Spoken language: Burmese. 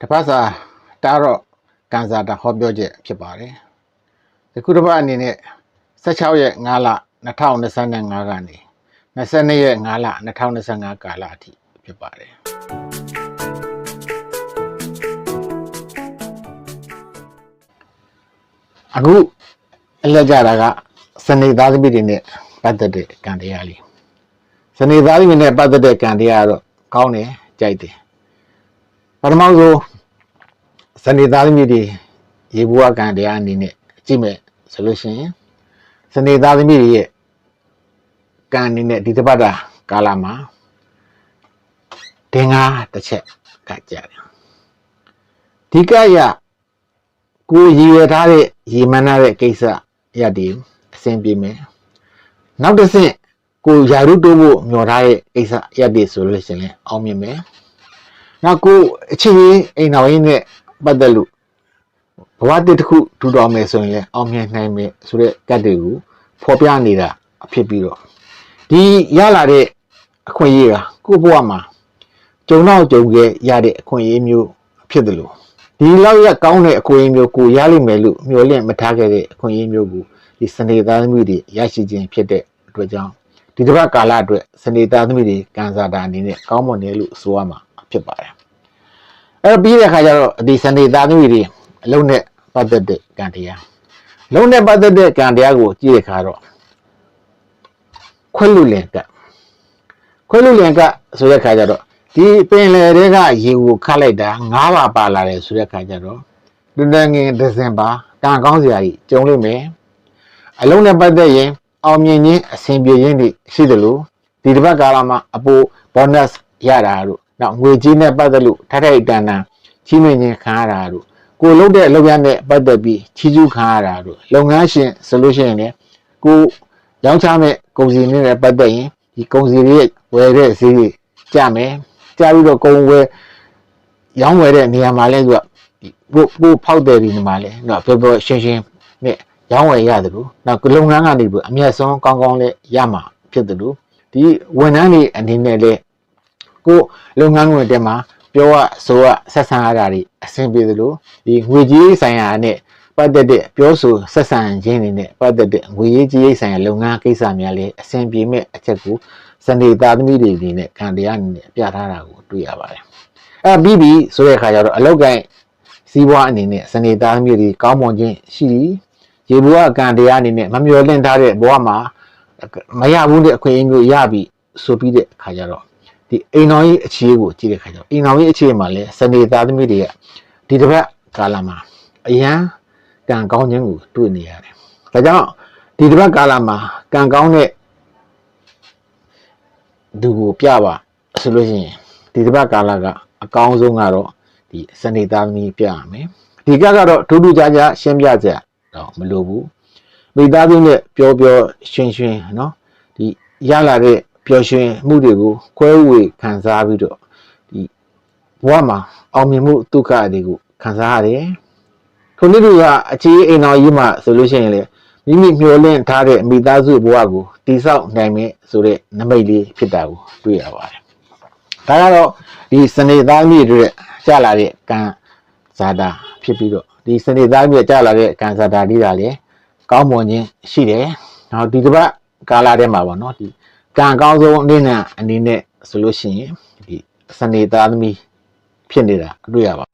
တစ်ပတ်စာတားတော့ကန်စာတာဟောပြောချက်ဖြစ်ပါတယ်ဒီခုတစ်ပတ်အနေနဲ့16ရက်5လ2025ကနေ22ရက်5လ2025ကာလအထိဖြစ်ပါတယ်အခုအလက်ကြတာကစနေသားသမီးတွေနဲ့ပတ်သက်တဲ့ကံတရားလေးစနေသားသမီးနဲ့ပတ်သက်တဲ့ကံတရားကတော့ကောင်းတယ်ကြိုက်တယ် ပထမဆုံးစနေသားသမီးတွေရေဘူးအကံတရားအနေနဲ့ကြည့်မယ်ဆိုလို့ရှိရင်စနေသားသမီးတွေရဲ့ကံအနေနဲ့ဒီတစ်ပတ်တာကာလမှာတင်္ဂါတစ်ချက်ကကြတယ်ဒီကရကိုရည်ရွယ်ထားတဲ့ရည်မှန်းထားတဲ့ကိစ္စရက်တည်အဆင်ပြေမယ်နောက်တစ်ဆင့်ကိုယာရုတိုးဖို့မျှော်ထားတဲ့ကိစ္စရက်တည်ဆိုလို့ရှိရင်လည်းအောင်မြင်မယ် နောက်ကိုအချင်းချင်းအိမ်တော်ရင်းနဲ့ပတ်သက်လို့ဘဝတစ်တစ်ခုထူထောင်မယ်ဆိုရင်လည်းအောင်မြင်နိုင်မယ်ဆိုတဲ့ကတ်တွေကိုဖော်ပြနေတာဖြစ်ပြီးတော့ဒီရလာတဲ့အခွင့်အရေးကကိုယ့်ဘဝမှာကြုံတော့ကြုံခဲ့ရတဲ့အခွင့်အရေးမျိုးဖြစ်တယ်လို့ဒီလောက်ရကောင်းတဲ့အခွင့်အရေးမျိုးကိုရလိမ့်မယ်လို့မျှော်လင့်မထားခဲ့တဲ့အခွင့်အရေးမျိုးကိုဒီစနေသားသမီးတွေရရှိခြင်းဖြစ်တဲ့အတွက်ကြောင့်ဒီတစ်ပတ်ကာလအတွက်စနေသားသမီးတွေကံစားတာအနေနဲ့ကောင်းမွန်တယ်လို့ဆိုရမှာ ဖြစ်ပါတယ်အဲ့တော့ပြီးတဲ့အခါကျတော့ဒီစနေသားသမီးတွေအလုံးနဲ့ပတ်သက်တဲ့ကံတရားလုံးနဲ့ပတ်သက်တဲ့ကံတရားကိုကြည့်တဲ့အခါတော့ခွဲလူလင်ကပ်ခွဲလူလင်ကပ်ဆိုတဲ့အခါကျတော့ဒီပင်လယ်တွေကရေကိုခတ်လိုက်တာ၅ပါးပါလာတယ်ဆိုတဲ့အခါကျတော့လူငယ်ငယ်ဒဇင်ပါကံကောင်းစရာကြီးကြုံလိမ့်မယ်အလုံးနဲ့ပတ်သက်ရင်အောင်မြင်ခြင်းအဆင်ပြေခြင်းတွေရှိတယ်လို့ဒီတစ်ပတ်ကာလမှာအပို bonus ရတာတို့ နောက်ငွေကြေးနဲ့ပတ်သက်လို့ထိုက်ထိုက်တန်တန်ချီးမြှင့်ခြင်းခံရတာတို့ကိုလုပ်တဲ့လုပ်ရတဲ့ပတ်သက်ပြီးချီးကျူးခံရတာတို့လုပ်ငန်းရှင်ဆိုလို့ရှိရင်လည်းကိုရောင်းချမဲ့ကုန်စည်တွေနဲ့ပတ်သက်ရင်ဒီကုန်စည်တွေဝယ်တဲ့ဈေးတွေကျမယ်ကျပြီးတော့ကုန်ဝယ်ရောင်းဝယ်တဲ့နေရာမှာလဲသူကဒီကိုကိုဖောက်တယ်ဒီနေရာလဲနော်ပြောပြောရှင်းရှင်းနဲ့ရောင်းဝယ်ရတယ်လို့နောက်ကလုပ်ငန်းကနေပြီးအမျက်ဆုံးကောင်းကောင်းလေးရမှာဖြစ်တယ်လို့ဒီဝန်ထမ်းတွေအနေနဲ့လဲ ကိုလုပ်ငန်းဝင်တဲ့မှာပြောရဆိုရဆက်ဆံရတာတွေအဆင်ပြေသလိုဒီငွေကြေးဆိုင်ရာနဲ့ပတ်သက်တဲ့ပြောဆိုဆက်ဆံခြင်းတွေနဲ့ပတ်သက်တဲ့ငွေရေးကြေးရေးဆိုင်ရာလုပ်ငန်းကိစ္စများလည်းအဆင်ပြေမဲ့အချက်ကိုစနေသားသမီးတွေအနေနဲ့ခံတရားအနေနဲ့ပြထားတာကိုတွေ့ရပါတယ်။အဲပြီးပြီဆိုတဲ့အခါကျတော့အလောက်ကိုင်းစီးပွားအနေနဲ့စနေသားသမီးတွေကောင်းမွန်ခြင်းရှိသည်။ရေဘဝကံတရားအနေနဲ့မမျော်လင့်ထားတဲ့ဘဝမှာမရဘူးတဲ့အခွင့်အရေးမျိုးရပြီဆိုပြီးတဲ့အခါကျတော့ ဒီအိမ်တော်ကြီးအခြေကိုကြည့်တဲ့အခါကျတော့အိမ်တော်ကြီးအခြေမှာလည်းစနေသားသမီးတွေကဒီတစ်ပတ်ကာလမှာအရန်ကံကောင်းခြင်းကိုတွေ့နေရတယ်။ဒါကြောင့်ဒီတစ်ပတ်ကာလမှာကံကောင်းတဲ့သူကိုပြပါဆိုလို့ရှိရင်ဒီတစ်ပတ်ကာလကအကောင်းဆုံးကတော့ဒီစနေသားသမီးပြရမယ်။ဒီကကတော့ထူးထူးခြားခြားရှင်းပြကြတော့မလိုဘူး။မိသားစုနဲ့ပြောပြောရှင်းရှင်းနော်ဒီရလာတဲ့ ပျော်ရွှင်မှုတွေကိုခွဲဝေခံစားပြီးတော့ဒီဘဝမှာအောင်မြင်မှုဒုက္ခတွေကိုခံစားရတယ်။ခုနှစ်တူကအချီးအိမ်တော်ကြီးမှာဆိုလို့ရှိရင်လေမိမိမျှော်လင့်ထားတဲ့မိသားစုဘဝကိုတိဆောက်နိုင်မယ်ဆိုတဲ့နမိတ်လေးဖြစ်တာကိုတွေ့ရပါတယ်။ဒါကတော့ဒီစနေသားမြေတွေကြာလာတဲ့ကံဇာတာဖြစ်ပြီးတော့ဒီစနေသားမြေကြာလာတဲ့ကံဇာတာလေးတာလေကောင်းမွန်ခြင်းရှိတယ်။နောက်ဒီတစ်ပတ်ကာလထဲမှာပေါ့နော်ဒီ ကံကောင်းဆုံးအနေနဲ့အနေနဲ့ဆိုလို့ရှိရင်ဒီစနေသားသမီးဖြစ်နေတာတွေ့ရပါ